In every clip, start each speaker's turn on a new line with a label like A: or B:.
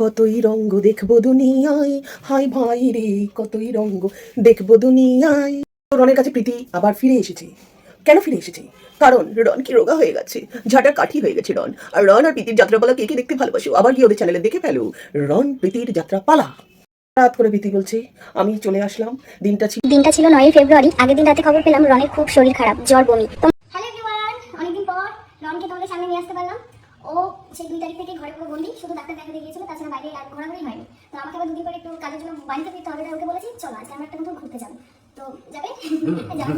A: কতই রঙ্গ দেখব দুনিয়ায়? হাই ভাই রে, কতই রঙ্গ দেখব দুনিয়ায়? রনের কাছে প্রীতি আবার ফিরে এসেছে। কেন ফিরে এসেছে? কারণ রন কি রোগা হয়ে গেছে ঝাঁটার কাঠি হয়ে গেছে রন। আর রন আর প্রীতির যাত্রাপালা কে কে দেখতে ভালোবাসো আবার গিয়ে ওদের চ্যানেলে দেখে ফেলো। রন প্রীতির যাত্রাপালা। রাত করে প্রীতি বলছে, আমি চলে আসলাম, দিনটা ছিল
B: দিনটা ছিল নয়ই ফেব্রুয়ারি, আগের দিন রাতে খবর পেলাম রনের খুব শরীর খারাপ, জ্বর বমি।
C: হ্যালো এভরিওয়ান অনেকদিন পর রনকে তোমাদের সামনে নিয়ে আসতে পারলাম। ও সেই দুই তারিখ থেকে ঘরে পুরো বন্দি শুধু ডাক্তার দেখাতে গিয়েছিল তাছাড়া বাইরে আর ঘোরাঘুরি হয়নি। তো আমাকে আবার দুদিন পরে একটু কাজের জন্য বাড়িতে ফিরতে হবে ওকে বলেছি চলো আজকে আমরা একটা নতুন ঘুরতে যাব। তো যাবে? যাবে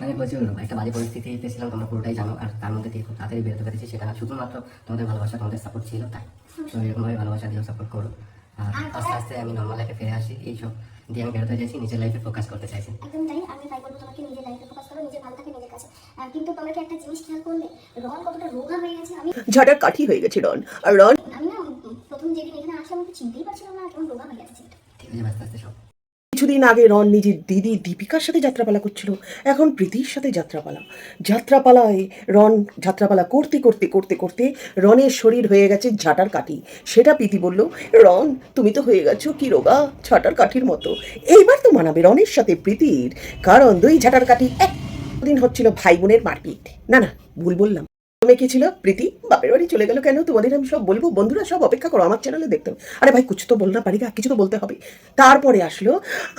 D: মানে প্রচুর একটা বাজে পরিস্থিতিতে ছিলাম তোমরা পুরোটাই জানো আর তার মধ্যে দিয়ে খুব তাড়াতাড়ি বেরোতে পেরেছি সেটা শুধুমাত্র তোমাদের ভালোবাসা তোমাদের সাপোর্ট ছিল তাই। তো এরকমভাবে ভালোবাসা দিয়েও সাপোর্ট করো। আর আস্তে আস্তে আমি নর্মাল লাইফে ফিরে আসি এইসব দিয়ে আমি বেরোতে চাইছি নিজের লাইফে ফোকাস করতে চাইছি।
C: একদম তাই আমি তাই বলব তোমাকে নিজের লাইফে ফোকাস করো নিজের ভালো থাকে নিজের কাছে। কিন্তু তোমরা কি একটা জিনিস খেয়াল করলে? রন কতটা রোগা হয়ে গেছে আমি
A: ঝাঁটার কাঠি হয়ে গেছে রন। আর রন
C: আমি না প্রথম যেদিন এখানে আসলাম আমি তো চিনতেই পারছিলাম না কেমন রোগা হয়ে গেছে
D: ঠিক আছে আস্তে আস্তে সব।
A: কিছুদিন আগে রন নিজের দিদি দীপিকার সাথে যাত্রাপালা করছিল। এখন প্রীতির সাথে যাত্রাপালা। যাত্রাপালায় রন যাত্রাপালা করতে করতে করতে করতে রনের শরীর হয়ে গেছে ঝাঁটার কাঠি। সেটা প্রীতি বলল রন তুমি তো হয়ে গেছো কি রোগা? ঝাঁটার কাঠির মতো। এইবার তো মানাবে রনের সাথে প্রীতির, কারণ দুই ঝাঁটার কাঠি একদিন হচ্ছিল ভাই বোনের মারপিট। না না, ভুল বললাম। প্রথমে কি ছিল? প্রীতি বাপের বাড়ি চলে গেল কেন? তোমাদের আমি সব বলব। বন্ধুরা সব অপেক্ষা করো আমার চ্যানেলে দেখতে। আরে ভাই কিছু তো বল না পারি কিছু তো বলতে হবে। তারপরে আসলো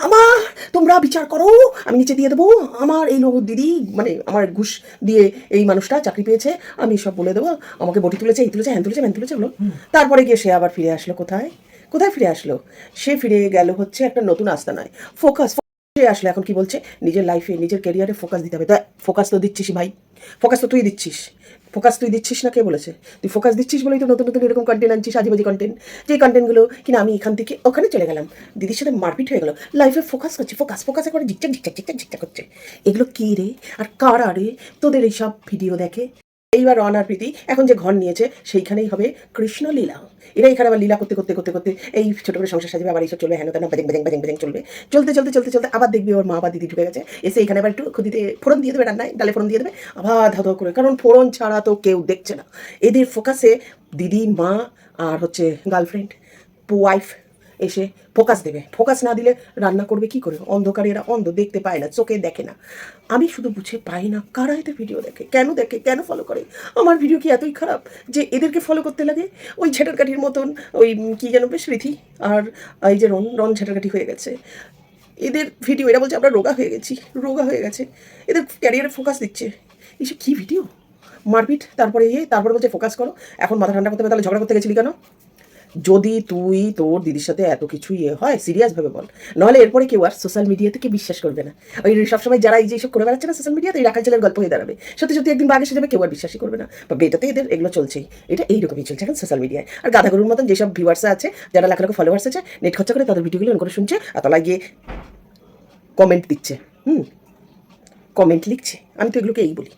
A: আমার তোমরা বিচার করো আমি নিচে দিয়ে দেবো। আমার এই লোক দিদি মানে আমার ঘুষ দিয়ে এই মানুষটা চাকরি পেয়েছে আমি সব বলে দেবো। আমাকে বটি তুলেছে এই তুলেছে হ্যান তুলেছে ম্যান তুলেছে হলো। তারপরে গিয়ে সে আবার ফিরে আসলো কোথায়? কোথায় ফিরে আসলো? সে ফিরে গেল হচ্ছে একটা নতুন আস্তানায়। ফোকাস সে আসলে এখন কি বলছে? নিজের লাইফে নিজের ক্যারিয়ারে ফোকাস দিতে হবে। তা ফোকাস তো দিচ্ছিস ভাই। ফোকাস তো তুই দিচ্ছিস। ফোকাস তুই দিচ্ছিস না কে বলেছে? তুই ফোকাস দিচ্ছিস বলেই তো নতুন নতুন এরকম কন্টেন্ট আনছিস, আজেবাজি কন্টেন্ট যে কন্টেন্টগুলো কিনা আমি এখান থেকে ওখানে চলে গেলাম। দিদির সাথে মারপিট হয়ে গেল। লাইফে ফোকাস করছে ফোকাস ফোকাসে করে ঝিকচাক ঝিকচাক ঝিকচাক ঝিকচাক করছে। এগুলো কি রে? আর কারা রে? তোদের এইসব ভিডিও দেখে? এইবার রন আর প্রীতি, এখন যে ঘর নিয়েছে সেইখানেই হবে কৃষ্ণ লীলা এরা এখানে আবার লীলা করতে করতে করতে করতে এই ছোটো করে সংসার সাজাবে আবার এইসব চলবে হেন তেন বাজেং বাজেং বাজেং বাজেং চলবে। চলতে চলতে চলতে চলতে আবার দেখবি ওর মা বা দিদি ঢুকে গেছে, এসে এখানে আবার একটু খুদিতে ফোড়ন দিয়ে দেবে রান্নায়, ডালে ফোড়ন দিয়ে দেবে, আবার ধাও করে। কারণ ফোড়ন ছাড়া তো কেউ দেখছে না। এদের ফোকাসে দিদি, মা আর হচ্ছে গার্লফ্রেন্ড ওয়াইফ এসে ফোকাস দেবে। ফোকাস না দিলে রান্না করবে কি করে? অন্ধকারে এরা অন্ধ দেখতে পায় না, চোখে দেখে না। আমি শুধু বুঝে পাই না কারা এতে ভিডিও দেখে, কেন দেখে, কেন ফলো করে? আমার ভিডিও কি এতই খারাপ যে এদেরকে ফলো করতে লাগে? ওই ঝেটার কাঠির মতন, ওই কী যেন বেশ রীতি। আর এই যে রন রন ঝেটার কাঠি হয়ে গেছে। এদের ভিডিও এরা বলছে আমরা রোগা হয়ে গেছি, রোগা হয়ে গেছে। এদের ক্যারিয়ারে ফোকাস দিচ্ছে। এসব কী ভিডিও মারপিট, তারপরে ইয়ে তারপরে বলছে ফোকাস করো। এখন মাথা ঠান্ডা করতে হবে, তাহলে ঝগড়া করতে গেছিলি কেন? যদি তুই তোর দিদির সাথে এত কিছু ইয়ে হয় সিরিয়াস ভাবে বল। নাহলে এরপরে কেউ আর সোশ্যাল মিডিয়া থেকে বিশ্বাস করবে না। ওই সবসময় যারা এই যে সব করে বেড়াচ্ছে না সোশ্যাল মিডিয়াতে এই রাখাল ছেলের গল্প হয়ে দাঁড়াবে। সত্যি সত্যি একদিন বাঘ এসে যাবে, কেউ আর বিশ্বাসই করবে না। বা বেটাতে এদের এগুলো চলছেই। এটা এইরকমই চলছে এখন সোশ্যাল মিডিয়ায় আর গাধা গরুর মতন যেসব ভিউয়ার্স আছে, যারা লাখ লাখ ফলোয়ার্স আছে নেট খরচা করে তাদের ভিডিওগুলো অন করে শুনছে, আর তলায় গিয়ে কমেন্ট দিচ্ছে। হুম কমেন্ট লিখছে। আমি তো এগুলোকে এই বলি।